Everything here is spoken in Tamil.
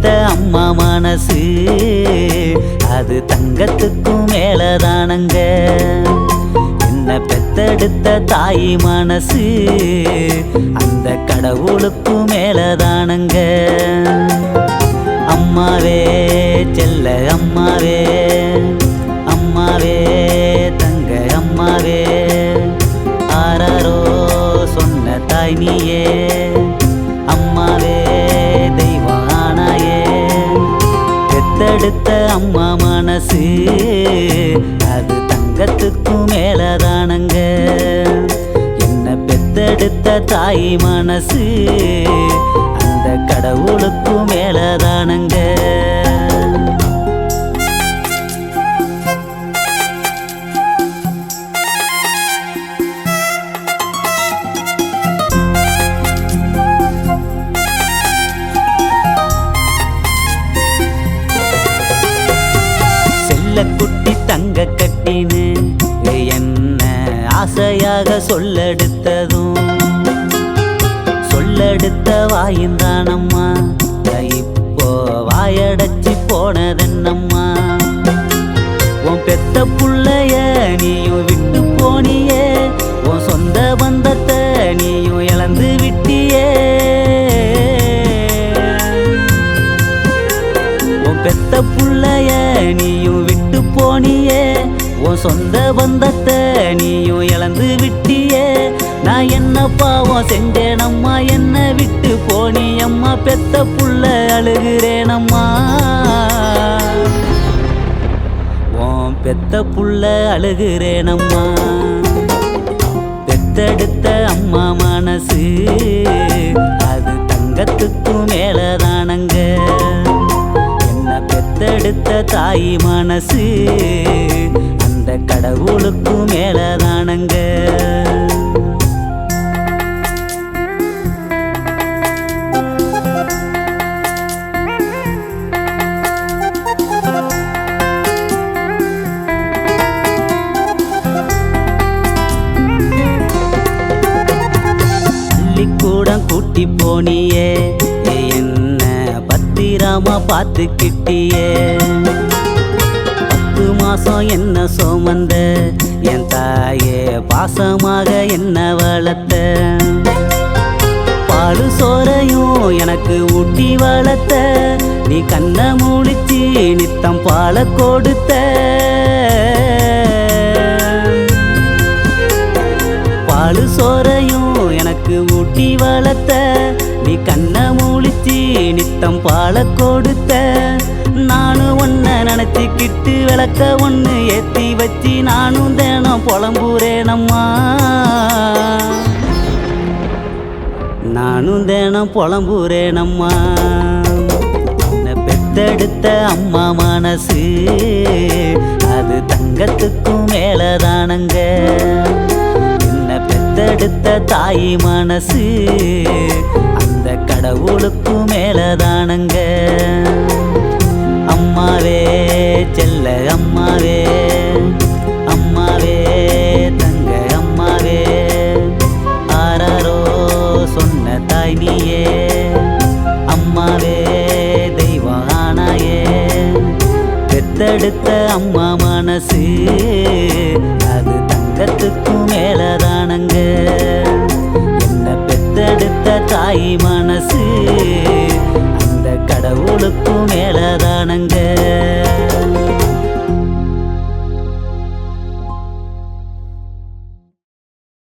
பெத்தெடுத்த அம்மா மனசு. அது தங்கத்துக்கும் மேலதானங்க. என்ன பெத்தெடுத்த தாய் மனசு. அந்த கடவுளுக்கும் மேலதானங்க. அம்மாவே செல்ல அம்மாவே. கொடுத்த அம்மா மனசு அது தங்கத்துக்கும் மேலதானங்க. என்ன பெத்தெடுத்த தாய் மனசு அந்த கடவுளுக்கும் மேலதான் செல்ல குட்டி தங்க கட்டினு. என்ன ஆசையாக சொல்லெடுத்ததும். சொல்லெடுத்த வாயுந்தானம்மா இப்போ வாயடைச்சு போனதென்னம்மா. உன் பெத்த புள்ளைய நீயும் விட்டு போனியே. உன் சொந்த பந்தத்தை நீயும் இழந்து விட்டியே. உன் பெத்த புள்ளைய நீயும் போனியே உன் சொந்த பந்தத்தை நீயும் இழந்து விட்டியே. நான் என்ன பாவம் செஞ்சேனம்மா என்ன விட்டு போனியம்மா பெத்த புள்ள அழுகிறேனம்மா உன் பெத்த புள்ள அழுகிறேனம்மா பெத்தெடுத்த அம்மா மனசு அது தங்கத்துக்கும் மேலதானங்க. பெத்தெடுத்த தாய் மனசு. அந்த கடவுளுக்கும் மேலதானங்க. பள்ளிக்கூடம் கூட்டி போனியே. பத்திரமா பார்த்துக்கிட்டியே பத்து மாசம் என்ன சோமந்த என் தாயே பாசமாக என்ன வளர்த்த? பாலு சோறையும் எனக்கு ஊட்டி வளர்த்த நீ கண்ணை மூடிச்சு நித்தம் பால கொடுத்த. பாலு சோறையும் எனக்கு ஊட்டி வளர்த்த நீ கண்ணை மூழிச்சி நித்தம் பால கொடுத்த. நானும் ஒன்ன நினைச்சுக்கிட்டு விளக்க ஒன்று ஏத்தி வச்சு நானும் தேனம் புலம்புறேனம்மா நானும் தேனம் புலம்புறேனம்மா உன்னை பெத்தெடுத்த அம்மா மனசு அது தங்கத்துக்கும் மேலதானங்க. பெத்தெடுத்த தாய் மனசு. அந்த கடவுளுக்கு மேலதானங்க. அம்மாவே செல்ல அம்மாவே. அம்மாவே தங்க அம்மாவே. ஆராரோ சொன்ன தாய் நீயே. அம்மாவே தெய்வம் ஆனாயே. பெத்தெடுத்த அம்மா மனசு. அது தங்கத்துக்கும் தாய் மனசு. அந்த கடவுளுக்கும் மேலதானங்க.